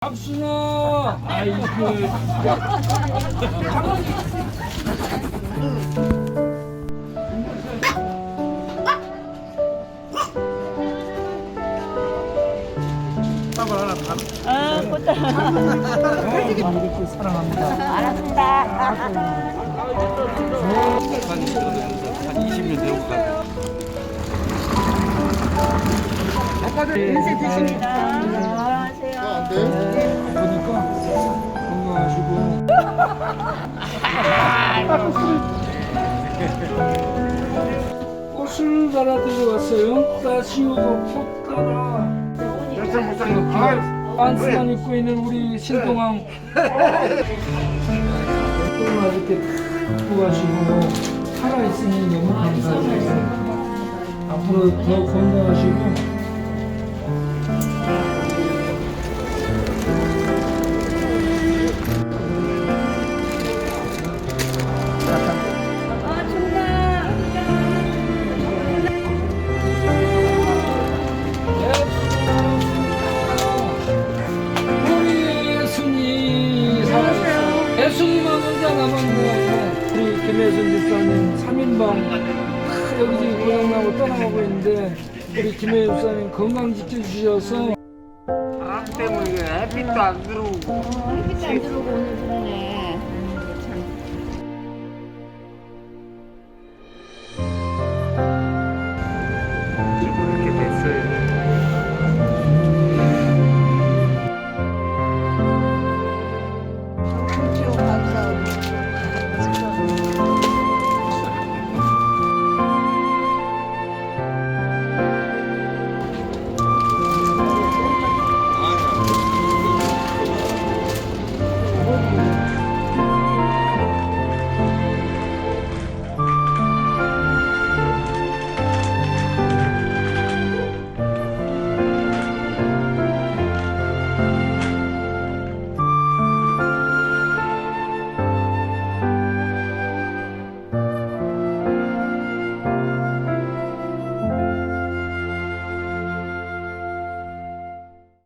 박순아 아이고 아, 꽃다. 이렇게 사랑합니다 알았습니다. 한 20년 되고 가. 인쇄 드십니다. 꽃을 갈아들여 왔어요 따시오고 꽃 따라 반스만 입고 있는 우리 신동왕 꽃을 이렇게 갖고 가시고 살아 있으니 너무 감사해요 앞으로 더 건강하시고 혼자 남았네 우리 김혜순 집사님 3인방 여기저기 고장나고 떠나가고 있는데 우리 김혜순 집사님 건강 지켜주셔서 바람 때문에 햇빛도 안 들어오고 햇빛 안 들어오고 오늘 그러네.